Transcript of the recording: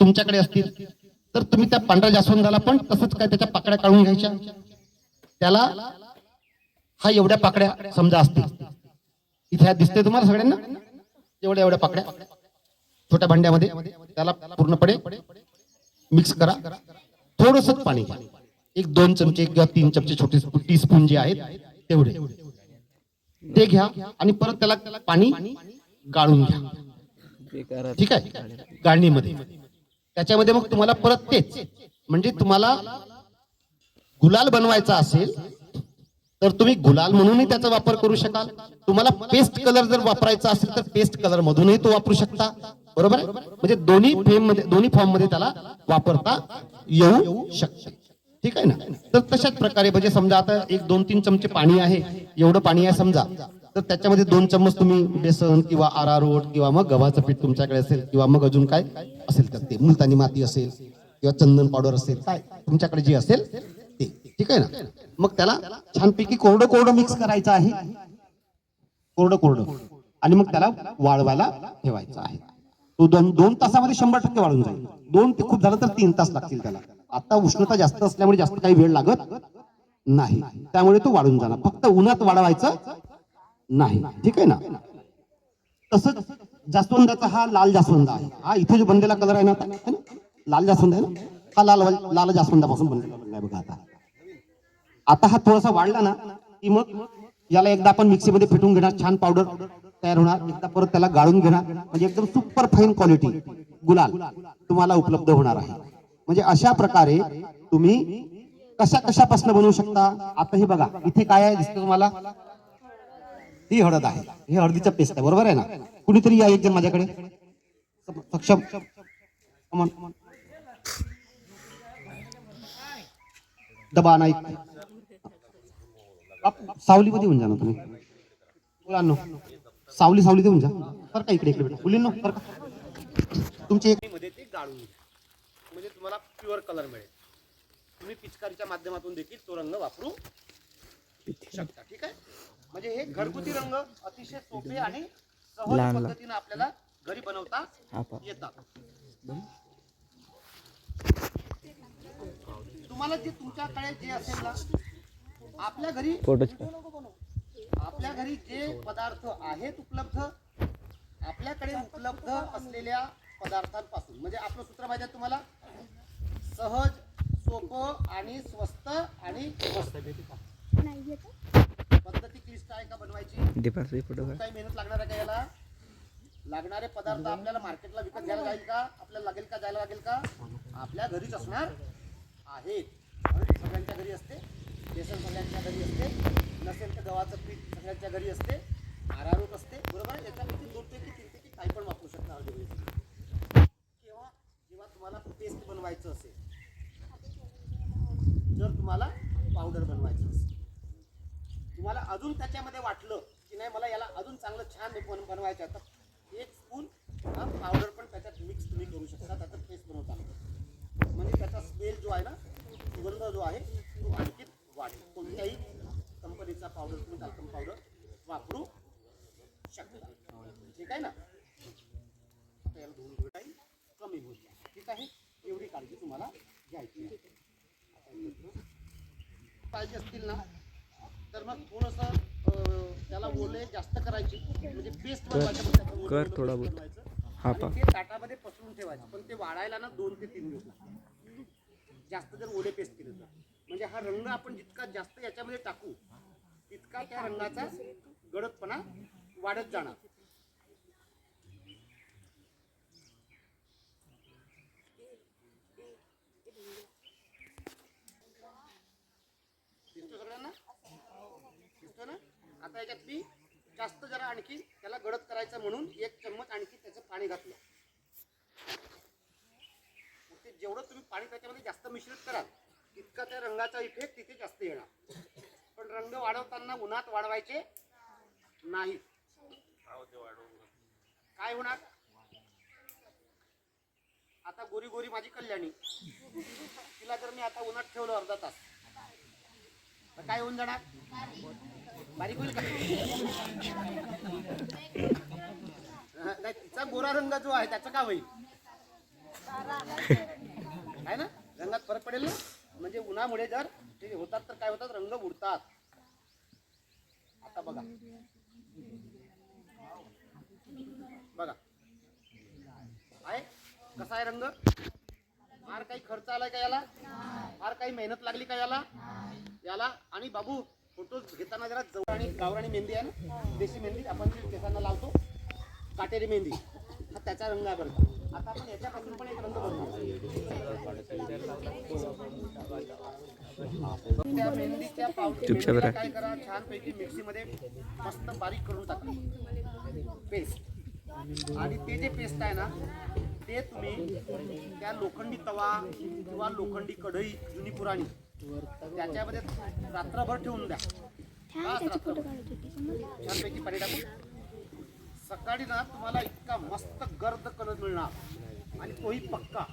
तुमच्याकडे असतील तर तुम्ही त्या पांढऱ्या जास्वंदाला पण तसंच काय त्याच्या पाकड्या काढून घ्यायच्या. त्याला हा एवढ्या पाकड्या समजा असतील. इथे ह्या दिसते तुम्हाला सगळ्यांना? एवढ्या एवढ्या पाकड्या छोट्या भांड्यामध्ये त्याला पूर्णपणे मिक्स करा. थोडस पाणी घ्या. एक दोन चमचे किंवा तीन चमचे छोटे टी स्पून जे आहेत तेवढे. ते घ्या आणि परत त्याला पाणी गाळून घ्या. ठीक आहे? गाळणीमध्ये. त्याच्यामध्ये मग तुम्हाला परत तेच. म्हणजे तुम्हाला गुलाल बनवायचा असेल तर तुम्ही गुलाल म्हणूनही त्याचा वापर करू शकाल. तुम्हाला पेस्ट कलर जर वापरायचा असेल तर पेस्ट कलर मधूनही तो वापरू शकता. बरोबर आहे? म्हणजे दोन्ही फेममध्ये दोन्ही फॉर्ममध्ये त्याला वापरता येऊ शकते. ठीक आहे ना? तर तशाच प्रकारे म्हणजे समजा आता एक दोन तीन चमचे पाणी आहे. एवढं पाणी आहे समजा. तर त्याच्यामध्ये दोन चम्मच तुम्ही बेसन किंवा आरारोट किंवा मग गव्हाचं पीठ तुमच्याकडे असेल किंवा मग अजून काय असेल तर ते. मुलतानी माती असेल किंवा चंदन पावडर असेल काय तुमच्याकडे जे असेल ते. ठीक आहे ना? मग त्याला छानपैकी कोरडं कोरडं मिक्स करायचं आहे. कोरडं कोरडं. आणि मग त्याला वाळवायला ठेवायचं आहे. तो दोन दोन तासामध्ये शंभर टक्के वाळून जाईल. दोन ते खूप झालं तर तीन तास लागतील त्याला. आता उष्णता जास्त असल्यामुळे जास्त काही वेळ लागत नाही. त्यामुळे तो वाढून जाणार. फक्त उन्हात वाढवायचं नाही. ठीक आहे ना? तसंच जास्वंदाचा हा लाल जास्वंद आहे. हा इथे जो बनलेला कलर आहे ना लाल जास्वंद आहे ना? हा लाल लाल जास्वंदापासून बनलेला बघा आता. आता हा थोडासा वाढला ना की मग याला एकदा आपण मिक्सीमध्ये फेटून घेणार छान पावडर तयार होणार. एकदा परत त्याला गाळून घेणार. म्हणजे एकदम सुपर फाईन क्वालिटी गुलाल तुम्हाला उपलब्ध होणार आहे. म्हणजे अशा प्रकारे तुम्ही कशा कशापासून बनवू शकता? आता हे बघा इथे काय आहे दिसतं तुम्हाला? ही हळद आहे. हे हळदीचा पेस्ट आहे. बरोबर आहे ना? कुणीतरी या एक जण माझ्याकडे. सक्षम. दबा on. नाही. सावलीमध्ये होऊन जा ना तुम्ही. मुलांनो सावली सावली देऊन जा. तर का इकडे इकडे बेटा मुलींनो तर का. तुमची एक मध्ये ते गाळून घ्या. म्हणजे तुम्हाला प्युअर कलर मिळेल. तुम्ही पिचकारीच्या माध्यमातून देखील तो रंग वापरू शकता. ठीक आहे? म्हणजे हे घरगुती रंग अतिशय सोपे आणि सहज पद्धतीने आपल्याला घरी बनवता येतात. तुम्हाला जे तुमच्याकडे जे असेल ना आपल्या घरी आपल्या घरी जे पदार्थ आहेत उपलब्ध आपल्याकडे उपलब्ध असलेल्या पदार्थांपासून म्हणजे आपलं सूत्र माहिती आहे तुम्हाला? सहज सोपं आणि स्वस्त आणि मस्त पद्धती क्लिष्ट आहे का बनवायची खूप काही मेहनत लागणार आहे का याला? लागणारे पदार्थ आपल्याला मार्केटला विकत घ्यायला जाईल का? आपल्याला लागेल का जायला लागेल का? आपल्या घरीच असणार आहेत. सगळ्यांच्या घरी असते. बेसन सगळ्यांच्या घरी असते. नसेल तर गव्हाचं पीठ सगळ्यांच्या घरी असते. आरारूट असते. बरोबर? आहे याच्यापैकी दोन पैकी तीन पैकी काही पण वापरू शकता किंवा जेव्हा तुम्हाला पेस्ट बनवायचं असेल जर तुम्हाला पावडर बनवायचं असेल तुम्हाला अजून त्याच्यामध्ये वाटलं की नाही मला याला अजून चांगलं छान बन बनवायचं आहे. तर एक स्पून पावडर पण त्याच्यात मिक्स तुम्ही करू शकता. त्याचा पेस्ट बनवता. म्हणजे त्याचा स्मेल जो आहे ना सुगंध जो आहे तो आणखी वाढेल. कोणत्याही कंपनीचा पावडर तुम्ही टाल्कम पावडर वापरू शकता. ठीक आहे ना? आता याला धुवून घेऊ कमी होईल. ठीक आहे? एवढी काळजी तुम्हाला घ्यायची आहे. पाहिजे असतील ना तर मग थोडंसं त्याला ओले जास्त करायची. म्हणजे पेस्ट बनवायचं कर थोडा बहुत. हा पा. ते ताटामध्ये पसरून ठेवायचं. पण ते वाढायला ना दोन ते तीन दिवस जास्त जर ओले पेस्ट केले तर. म्हणजे हा रंग आपण जितका जास्त याच्यामध्ये टाकू तितका त्या रंगाचा गडदपणा वाढत जाणार दिसतो सगळ्यांना दिसतो ना त्याच्यातली मी जास्त जरा आणखी त्याला गडद करायचं म्हणून एक चम्मच आणखी त्याचं पाणी घातलं. मग ते जेवढं तुम्ही पाणी त्याच्यामध्ये जास्त मिश्रित कराल तितका त्या रंगाचा इफेक्ट तिथे जास्त येणार. पण रंग वाढवताना उन्हात वाढवायचे नाही काय होणार? आता गोरी गोरी माझी कल्याणी. तिला जर मी आता उन्हात ठेवलं अर्धा तास तर काय होऊन जाणार? गोरा रंग जो आहे त्याचा का होईल? काय ना? रंगात फरक पडेल ना? म्हणजे उन्हामुळे जर ते होतात तर काय होतात? रंग उडतात. आता बघा. बघा. आहे? कसा आहे रंग? फार काही खर्च आलाय का याला? फार काही मेहनत लागली का याला? याला आणि बाबू फोटो घेताना जरा जवळ आणि गावराणी मेहंदी आहे ना? देशी मेहंदी आपण जी केसांना लावतो काटेरी मेहंदी. हा त्याचा रंग आहे बरं. आता आपण याच्यापासून पण एक रंग बनवू त्या मेहंदीच्या बरं. काय करा छानपैकी मिक्सीमध्ये मस्त बारीक करून टाका. पेस्ट. आणि ते जे पेस्ट आहे ना ते तुम्ही त्या लोखंडी तवा किंवा लोखंडी कढई जुनी पुराणी त्याच्यामध्ये रात्रभर ठेवून द्या. छानपैकी पाणी टाकून. सकाळी ना तुम्हाला इतका मस्त गर्द कलर मिळणार. आणि तोही पक्का.